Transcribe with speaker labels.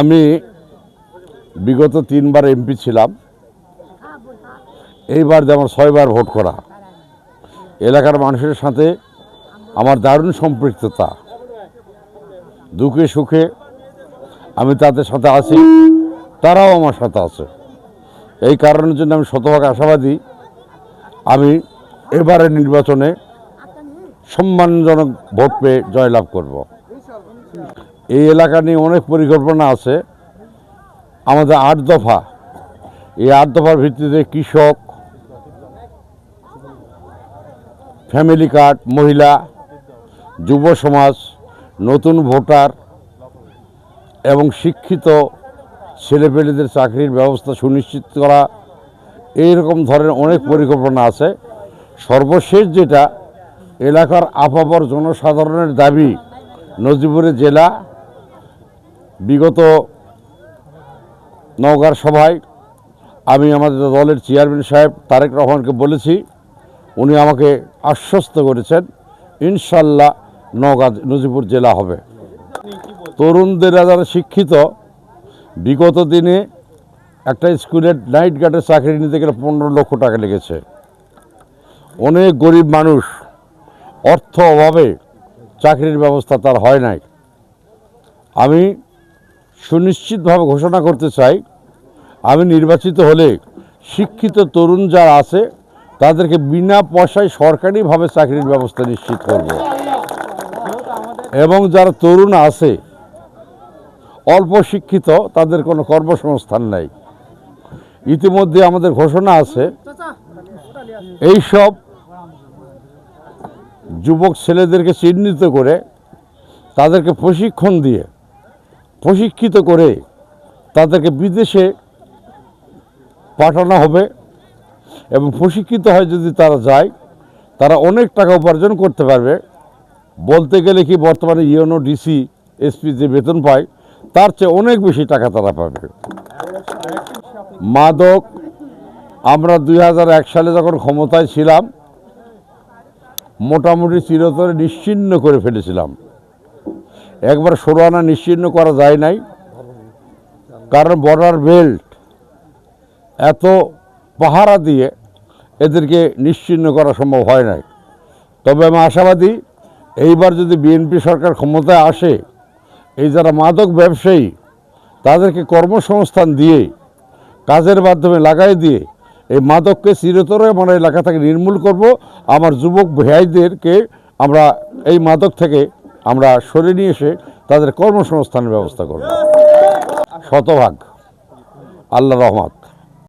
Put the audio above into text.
Speaker 1: আমি বিগত তিনবার এমপি ছিলাম। এইবার যে আমার ছয়বার ভোট করা, এলাকার মানুষের সাথে আমার দারুণ সম্পৃক্ততা, দুঃখে সুখে আমি তাদের সাথে আছি, তারাও আমার সাথে আছে। এই কারণের জন্য আমি শতভাগ আশাবাদী, আমি এবারের নির্বাচনে সম্মানজনক ভোট পেয়ে জয়লাভ করব। এই এলাকা নিয়ে অনেক পরিকল্পনা আছে। আমাদের আট দফা। এই আট দফার ভিত্তিতে কৃষক ফ্যামিলি কার্ড মহিলা, যুব সমাজ, নতুন ভোটার এবং শিক্ষিত ছেলেপেলেদের চাকরির ব্যবস্থা সুনিশ্চিত করা, এইরকম ধরনের অনেক পরিকল্পনা আছে। সর্বশেষ যেটা, এলাকার আপাপর জনসাধারণের দাবি নজিপুরের জেলা বিগত নওগাঁর সভায় আমি আমাদের দলের চেয়ারম্যান সাহেব তারেক রহমানকে বলেছি, উনি আমাকে আশ্বস্ত করেছেন, ইনশাল্লাহ নওগাঁ নজিপুর জেলা হবে। তরুণদের যারা শিক্ষিত, বিগত দিনে একটা স্কুলের নাইট গার্ডের চাকরি নিতে গেলে পনেরো লক্ষ টাকা লেগেছে। অনেক গরিব মানুষ অর্থ অভাবে চাকরির ব্যবস্থা তার হয় নাই। আমি সুনিশ্চিতভাবে ঘোষণা করতে চাই, আমি নির্বাচিত হলে শিক্ষিত তরুণ যারা আছে, তাদেরকে বিনা পয়সায় সরকারিভাবে চাকরির ব্যবস্থা নিশ্চিত করব। এবং যারা তরুণ আছে, অল্প শিক্ষিত, তাদের কোনো কর্মসংস্থান নাই। ইতিমধ্যে আমাদের ঘোষণা আছে, এইসব যুবক ছেলেদেরকে চিহ্নিত করে তাদেরকে প্রশিক্ষণ দিয়ে প্রশিক্ষিত করে তাদেরকে বিদেশে পাঠানো হবে এবং প্রশিক্ষিত হয় যদি তারা যায়, তারা অনেক টাকা উপার্জন করতে পারবে। বলতে গেলে কি বর্তমানে ইউনো ডিসি এসপি যে বেতন পায়, তার চেয়ে অনেক বেশি টাকা তারা পাবে। মাদক, আমরা দু হাজার এক সালে যখন ক্ষমতায় ছিলাম, মোটামুটি চিরতরে নিশ্চিহ্ন করে ফেলেছিলাম। একবার সরু আনা নিশ্চিহ্ন করা যায় নাই। কারণ বর্ডার বেল্ট এত পাহারা দিয়ে এদেরকে নিশ্চিহ্ন করা সম্ভব হয় নাই। তবে আমি আশাবাদী, এইবার যদি বিএনপি সরকার ক্ষমতায় আসে, এই যারা মাদক ব্যবসায়ী, তাদেরকে কর্মসংস্থান দিয়ে, কাজের মাধ্যমে লাগাই দিয়ে, এই মাদককে চিরতরে আমরা এলাকা থেকে নির্মূল করব। আমার যুবক ভাইদেরকে আমরা এই মাদক থেকে আমরা সরে নিয়ে এসে তাদের কর্মসংস্থানের ব্যবস্থা করব। শতভাগ। আল্লাহ রহমত।